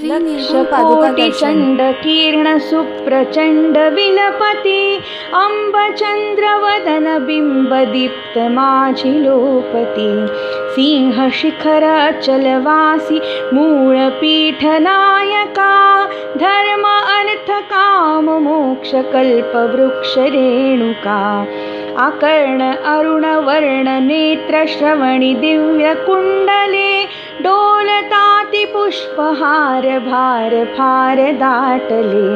चण्डकीर्णसुप्रचण्ड विलपति अम्बचन्द्रवदनबिम्बदीप्तमाझिलोपति सिंहशिखरचलवासि मूळपीठनायका धर्म अर्थकाममोक्षकल्पवृक्षरेणुका अकर्ण अरुणवर्णनेत्रश्रवणि दिव्यकुण्डले डोलताति पुष्पहार भार फार दाटले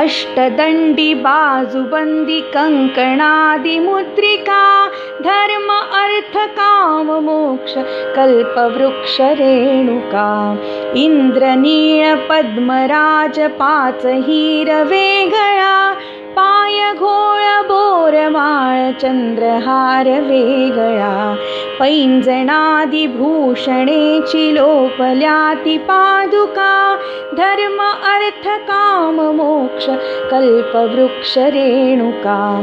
अष्टदण्डि बाजुबन्दि कङ्कणादिमुद्रिका धर्म अर्थकाममोक्ष कल्पवृक्षरेणुका इन्द्रनीळपद्मराजपाचहीरवेगळा चन्द्रहार वेगळा. पैञ्जणादिभूषणे चिलोपल्याति पादुका. धर्म अर्थकाममोक्ष कल्पवृक्षरेणुका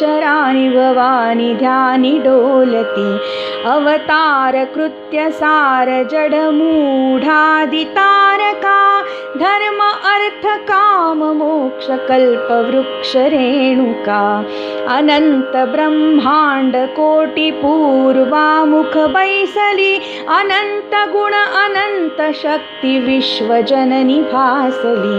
विशालशालवृक्षराणि भवानि ध्यानि डोलति। अवतारकृत्य सारजडमूढादितारका धर्म अर्थकाममोक्षकल्पवृक्षरेणुका अनन्तब्रह्माण्डकोटिपूर्वामुखवैसलि अनन्तगुण अनन्तशक्तिविश्वजननि भासलि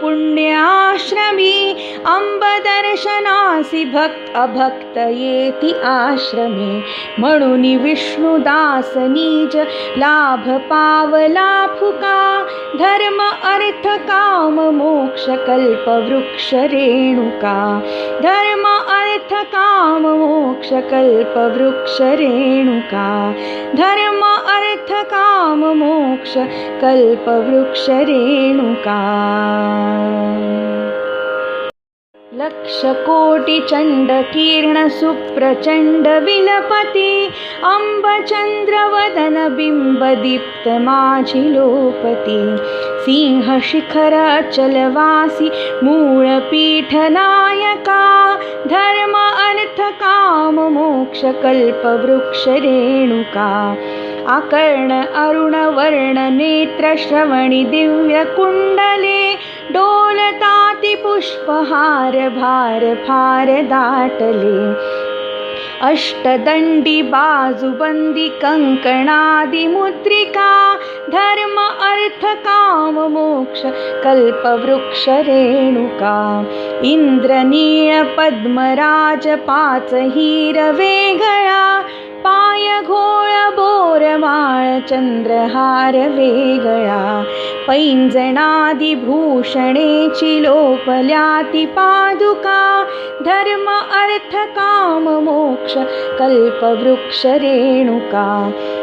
पुण्याश्रमी अम्बदर्शनासि भक्त अभक्तयेति आश्रमे मणुनि विष्णुदासनीज लाभपावलाफुका धर्म अर्थकाममोक्षकल्पवृक्षरेणुका धर्म अर्थकाममोक्षकल्पवृक्षरेणुका धर्म अर्थकाममोक्ष कल्पवृक्षरेणुका। लक्षकोटिचण्डकीर्णसुप्रचण्डविलपति अम्बचन्द्रवदनबिम्बदीप्तमाझिलोपति सिंहशिखरचलवासि मूळपीठनायका धर्म अर्थकाममोक्षकल्पवृक्षरेणुका अकर्ण अरुणवर्णनेत्रश्रवणि दिव्यकुण्डले डोलताति पुष्पहार भार फार दाटले। अष्टदण्डि बाजुबन्दि कङ्कणादिमुद्रिका धर्म अर्थकाममोक्ष कल्पवृक्षरेणुका इन्द्रनीळपद्मराजपाचहीरवेगळा चन्द्रहार वेगळा. पैञ्जणादिभूषणे चिलोपल्याति पादुका. धर्म अर्थकाममोक्ष कल्पवृक्षरेणुका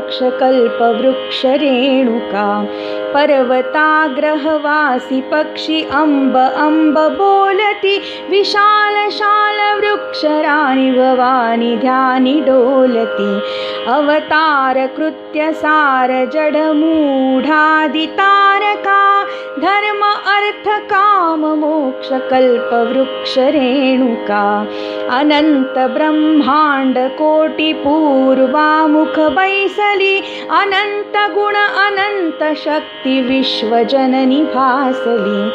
काममोक्षकल्पवृक्षरेणुका पर्वताग्रहवासि पक्षि अम्ब अम्ब बोलति विशालशालवृक्षराणि भवानि ध्यानि डोलति अवतारकृत्य सारजडमूढादितारका धर्म अर्थकाममोक्षकल्पवृक्षरेणुका अनन्तब्रह्माण्डकोटिपूर्वाम् वामुख बैसली अनंत गुण अनंत शक्ती विश्वजननी भासली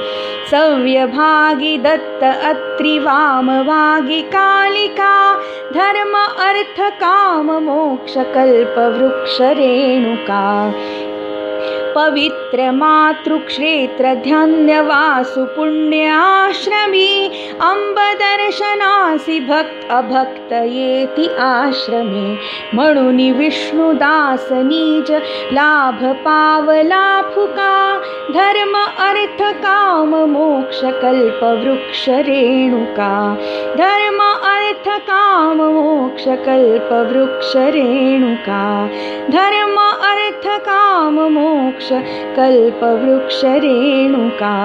सव्यभागी दत्त अत्रि वामभागी कालिका धर्म अर्थ पवित्र मातृक्षेत्र ध्यान्यवासु पुण्याश्रमी अंबदर्शनासि भक्त अभक्त येति आश्रमे म्हणून विष्णुदास नीज लाभ पावला फुका धर्म अर्थ काम मोक्ष कल्प वृक्ष रेणुका धर्म अर्थ काम मोक्ष कल्प वृक्ष रेणुका धर्म अर्थ मोक्ष कल्पवृक्ष रेणुका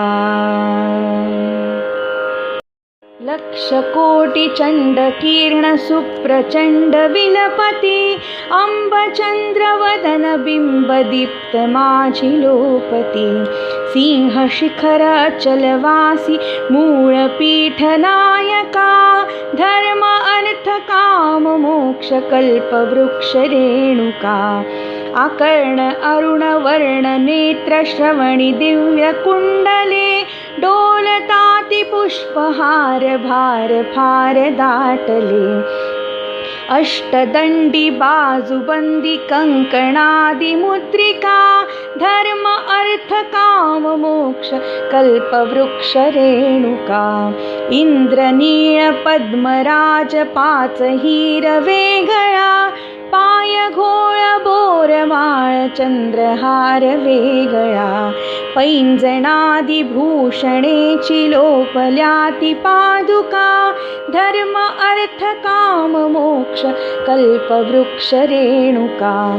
लक्षकोटिचण्डकीर्णसुप्रचण्ड विलपति अम्बचन्द्रवदनबिम्बदीप्तमाझिलोपति मूळपीठनायका धर्म अर्थ कल्पवृक्ष रेणुका आकर्ण अरुणवर्ण नेत्रश्रवणि दिव्यकुण्डले डोलताति पुष्पहार भार फार दाटले। अष्टदण्डि बाजुबन्दि कङ्कणादिमुद्रिका धर्म अर्थ काम मोक्ष कल्पवृक्ष रेणुका इन्द्रनीळ पद्मराज पाच हिरवेगळा पाय घोळ बोरमाळ चंद्रहार वेगळा. पैंजणादिभूषणेची लोपल्याति पादुका. धर्म अर्थ काम मोक्ष कल्पवृक्ष रेणुका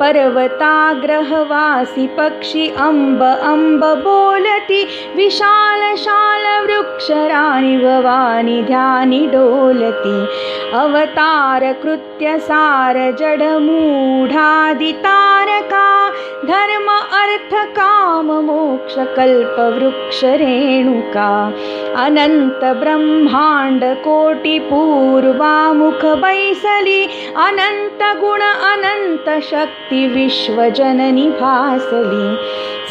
पर्वताग्रहवासि पक्षि अम्ब अम्ब बोलति विशाल शाल वृक्षराणि भवानि ध्यानि डोलति। अवतार कृत्य सार जडमूढादितारका धर्म अर्थ काम मोक्ष कल्पवृक्ष रेणुका। अनन्त ब्रह्माण्ड कोटि पूर्वामुख बैसली अनन्त गुण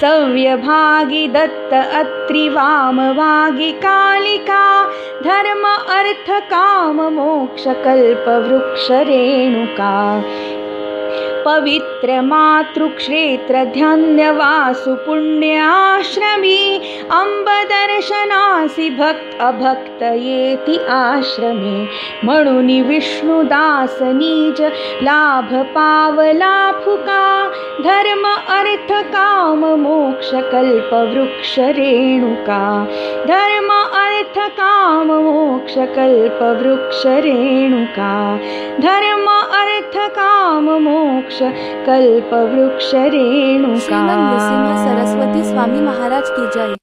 सव्यभागी दत्त अत्रि वामभागी कालिका। धर्म अर्थ पवित्र मातृक्षेत्र ध्यान्यवासु पुण्याश्रमी अंबदर्शनासि भक्त अभक्त येति आश्रमे म्हणून विष्णुदास नीज लाभ पावला फुका धर्म अर्थ काम मोक्ष कल्प वृक्ष रेणुका धर्म अर्थ काम मोक्ष कल्प वृक्ष रेणुका धर्म काम मोक्ष कल्प वृक्ष रेणु सरस्वती स्वामी महाराज की जय।